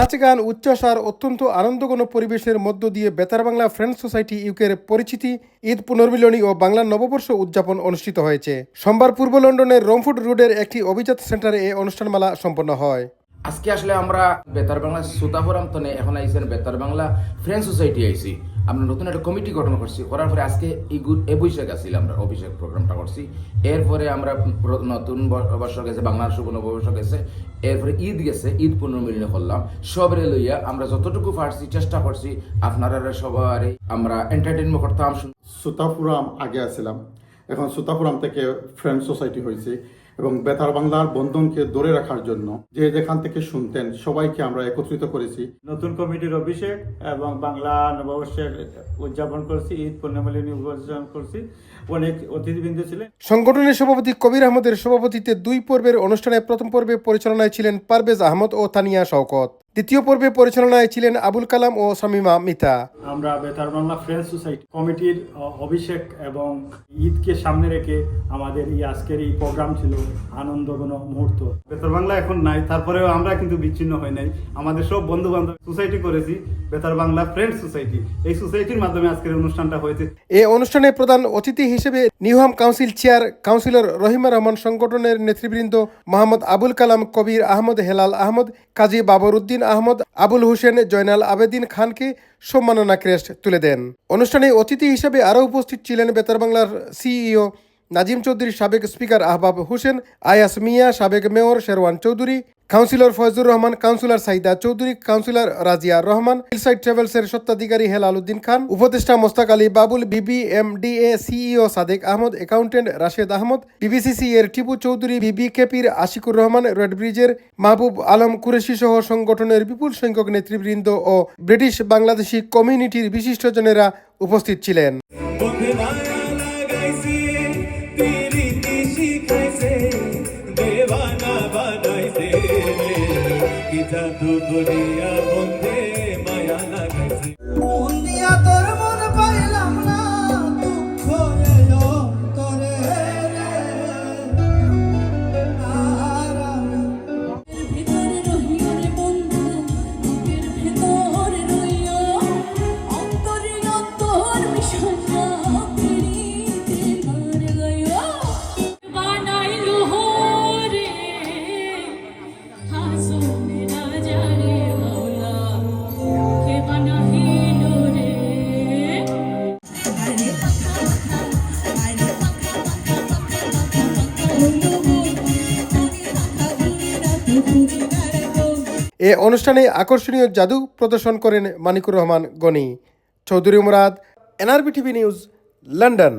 নাচ গান উচ্ছ্বাস আর অত্যন্ত আনন্দঘন পরিবেশের মধ্য দিয়ে বেতার বাংলা ফ্রেন্ড সোসাইটি ইউকের পরিচিতি ঈদ পুনর্মিলনী ও বাংলার নববর্ষ উদযাপন অনুষ্ঠিত হয়েছে। সোমবার পূর্ব লন্ডনের রোমফুড রোডের একটি অভিজাত সেন্টারে এই অনুষ্ঠানমালা সম্পন্ন হয়। আজকে আসলে আমরা বেতার বাংলা সুতাফোরাম তনে এখন আইসেন বেতার বাংলা ফ্রেন্ড সোসাইটি আইসি আমরা নতুন একটা কমিটি গঠন করছি। করার পরে আজকে এই অভিষেক আসছিল আমরা, অভিষেক প্রোগ্রামটা করছি। এরপরে আমরা নতুন বর্ষ গেছে, বাংলার শুভ নববর্ষ গেছে। এরপরে ঈদ গেছে, ঈদ পুনর্মিলনী করলাম। সবরে লইয়া আমরা যতটুকু পারছি চেষ্টা করছি, আপনারা সবার আমরা এন্টারটেনমেন্ট করতাম। সুতাপুরাম আগে আসছিলাম এখন সুতাপুরাম থেকে ফ্রেন্ড সোসাইটি হয়েছে এবং বেতার বাংলার বন্ধনকে ধরে রাখার জন্য যে যেখান থেকে শুনতেন সবাইকে আমরা একত্রিত করেছি। নতুন কমিটির অভিষেক এবং বাংলা নববর্ষের উদযাপন করছি ঈদ পূর্ণিমালিনী উদযাপন করছি। অনেক অতিথিবৃন্দ ছিলেন। সংগঠনের সভাপতি কবির আহমদের সভাপতিত্বে দুই পর্বের অনুষ্ঠানে প্রথম পর্বে পরিচালনায় ছিলেন পারভেজ আহমদ ও তানিয়া শওকত। দ্বিতীয় পর্বে পরিচালনায় ছিলেন আবুল কালাম ও শামিমা মিতা। আমরা বেতার বাংলা ফ্রেন্ড সোসাইটি কমিটির অভিষেক এবং ঈদকে সামনে রেখে আমাদের এই আজকের এই প্রোগ্রাম ছিল। আনন্দঘন মুহূর্ত। বেতার বাংলা এখন নাই, তারপরেও আমরা কিন্তু বিচ্ছিন্ন হয় নাই। আমাদের সব বন্ধু বান্ধব সোসাইটি করেছি, বেতার বাংলা ফ্রেন্ড সোসাইটি। এই সোসাইটির মাধ্যমে আজকের অনুষ্ঠানটা হয়েছে। এ অনুষ্ঠানে প্রধান অতিথি হিসেবে Newham council chair councillor Rahima Rahman সংগঠনের নেতৃবৃন্দ মোহাম্মদ আবুল কালাম, কবির আহমদ হেলাল আহমদ, কাজী বাবর উদ্দিন আহমদ, আবুল হোসেন জয়নাল আবেদিন খানকে সম্মাননা ক্রেস্ট তুলে দেন। অনুষ্ঠানে অতিথি হিসেবে আরও উপস্থিত ছিলেন বেতার বাংলার সিইও নাজিম চৌধুরী সাবেক স্পিকার আহবাব হোসেন, আয়াস মিয়া সাবেক mayor Sherwan Chowdhury, councillor Foyzur Rahman, councillor Saida Chowdhury, councillor Razia Rahman, hillside ট্রাভেলসের সত্ত্বাধিকারী হেলাল উদ্দিন খান, উপদেষ্টা Mostak Ali Babul BB M D A CEO Sadek Ahmed, accountant Rashed Ahmed, BBCC এর টিপু চৌধুরী, বিবি কেপির আশিকুর রহমান, রেড ব্রিজের মাহবুব আলম কুরেশি সহ সংগঠনের বিপুল সংখ্যক নেতৃবৃন্দ ও ব্রিটিশ বাংলাদেশি কমিউনিটির বিশিষ্টজনেরা উপস্থিত ছিলেন। কি জাদু দুনিয়া বন্দে মায়া লাগাইছে। এ অনুষ্ঠানে আকর্ষণীয় জাদু প্রদর্শন করেন Manikur Rahman Gani, Chowdhury Murad, NRB TV news, London.